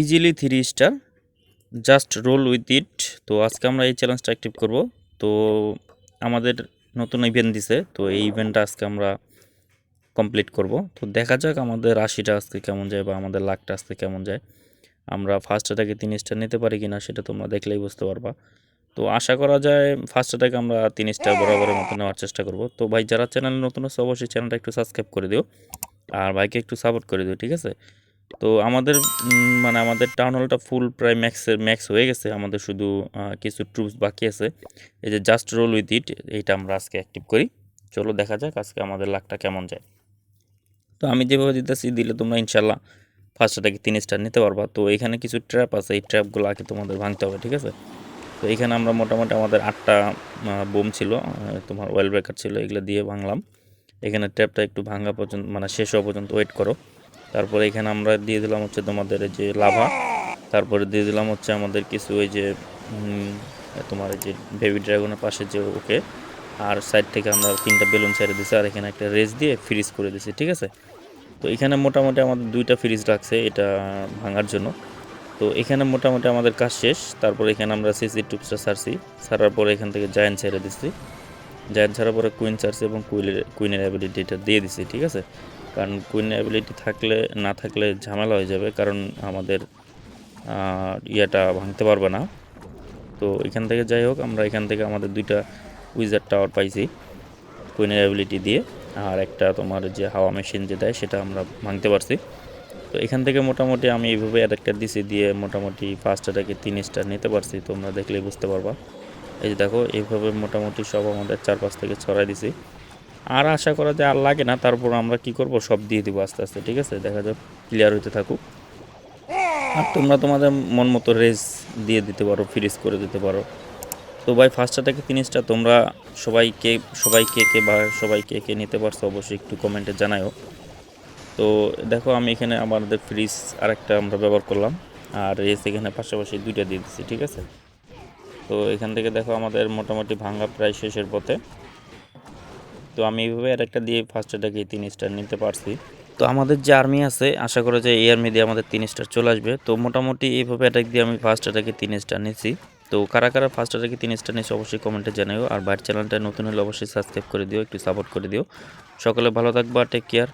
Easily three star just roll with it তো আজকে আমরা এই চ্যালেঞ্জটা অ্যাক্টিভ করব। তো আমাদের নতুন ইভেন্ট দিছে, তো এই ইভেন্টটা আজকে আমরা কমপ্লিট করব। তো দেখা যাক আমাদের আশিটা আজকে কেমন যায় বা আমাদের লাখটা আজকে কেমন যায়। আমরা ফার্স্ট অ্যাটাকে তিন স্টার নিতে পারি কিনা সেটা তোমরা দেখলেই বুঝতে পারবা। তো আশা করা যায় ফার্স্ট অ্যাটাকে আমরা তিন স্টার বরাবরের মতো নেওয়ার চেষ্টা করব। তো ভাই, যারা চ্যানেলে নতুন আছে, অবশ্যই চ্যানেলটা একটু সাবস্ক্রাইব করে দিও। আর ভাইকে একটু সাপোর্ট করে দিও, ঠিক আছে? তো আমাদের মানে আমাদের টাউন হলটা ফুল প্রায় ম্যাক্সের ম্যাক্স হয়ে গেছে। আমাদের শুধু কিছু ট্রুপস বাকি আছে। এই যে জাস্ট রোল উইথ ইট এইটা আমরা আজকে অ্যাক্টিভ করি। চলো দেখা যাক আজকে আমাদের লাখটা কেমন যায়। তো আমি যেভাবে দিতেছি, দিলে তোমরা ইনশাল্লাহ ফার্স্ট ফার্স্টটাকে তিন স্টার নিতে পারবা। তো এখানে কিছু ট্র্যাপ আছে, এই ট্র্যাপগুলো আগে তোমাদের ভাঙতে হবে, ঠিক আছে? তো এখানে আমরা মোটামুটি আমাদের আটটা বোম ছিল তোমার ওয়েল ব্রেকার ছিল, এগুলো দিয়ে ভাঙলাম। এখানে ট্র্যাপটা একটু ভাঙা পর্যন্ত মানে শেষ হওয়া পর্যন্ত ওয়েট করো। তারপরে এখানে আমরা দিয়ে দিলাম হচ্ছে তোমাদের যে লাভা। তারপরে দিয়ে দিলাম হচ্ছে আমাদের কিছু ওই যে তোমার যে বেবি ড্রাগনের পাশে যে ওকে। আর সাইড থেকে আমরা তিনটা বেলুন ছেড়ে দিছি, আর এখানে একটা রেস দিয়ে ফ্রিজ করে দিছি, ঠিক আছে? তো এখানে মোটামুটি আমাদের দুইটা ফ্রিজ রাখছে এটা ভাঙার জন্য। তো এখানে মোটামুটি আমাদের কাজ শেষ, তারপর এখানে আমরা সিসি টুপসটা ছাড়ছি ছাড়ার পরে এখান থেকে জায়ান্ট ছেড়ে দিচ্ছি জায়ান্ট ছাড়ার পরে কুইন ছাড়ছি এবং কুইলের কুইনের অ্যাবিলিটিটা দিয়ে দিছি, ঠিক আছে? কারণ কুইনের অ্যাবিলিটি থাকলে, না থাকলে ঝামেলা হয়ে যাবে, কারণ আমাদের ইয়েটা ভাঙতে পারবে না। তো এখান থেকে যাই হোক, আমরা এখান থেকে আমাদের দুইটা উইজার টাওয়ার পাইছি কুইনের অ্যাবিলিটি দিয়ে। আর একটা তোমার যে হাওয়া মেশিন যে দেয়, সেটা আমরা ভাঙতে পারছি। তো এখান থেকে মোটামুটি আমি এইভাবে একটা দিছি, দিয়ে মোটামুটি ফার্স্টটাকে তিন স্টার নিতে পারছি, তোমরা দেখলেই বুঝতে পারবা। এই যে দেখো, এইভাবে মোটামুটি সব আমাদের চারপাশ থেকে ছড়াই দিছি। আর আশা করা যায় আর লাগে না, তারপর আমরা কি করব? সব দিয়ে দিব আস্তে আস্তে, ঠিক আছে? দেখা যাক ক্লিয়ার হইতে থাকুক। আর তোমরা তোমাদের মন মতো রেস দিয়ে দিতে পারো ফ্রিজ করে দিতে পারো। তো ভাই ফার্স্টটা থেকে তিরিশটা তোমরা সবাইকে সবাই কে কে বা সবাই কে কে নিতে পারছ অবশ্যই একটু কমেন্টে জানাও তো দেখো, আমি এখানে আমাদের ফ্রিজ আরেকটা আমরা ব্যবহার করলাম, আর রেস এখানে পাশাপাশি দুইটা দিয়ে দিচ্ছি ঠিক আছে? তো এখান থেকে দেখো, আমাদের মোটামুটি ভাঙা প্রায় শেষের পথে। তো আমি এইভাবে আর একটা দিয়ে ফার্স্ট ফার্স্টটাকে তিন স্টার নিতে পারছি। তো আমাদের যে আর্মি আছে, আশা করা যায় এই আর্মি দিয়ে আমাদের তিন স্টার চলে আসবে। তো মোটামুটি এইভাবে অ্যাটাক দিয়ে আমি ফার্স্ট অ্যাটাকে তিন স্টার নিচ্ছি তো কারা কারা ফার্স্ট অ্যাটাকে তিন স্টার নিচ্ছে অবশ্যই কমেন্টে জানাও আর বাইরের চ্যানেলটা নতুন হলে অবশ্যই সাবস্ক্রাইব করে দিও, একটু সাপোর্ট করে দিও। সকলে ভালো থাকবা টেক কেয়ার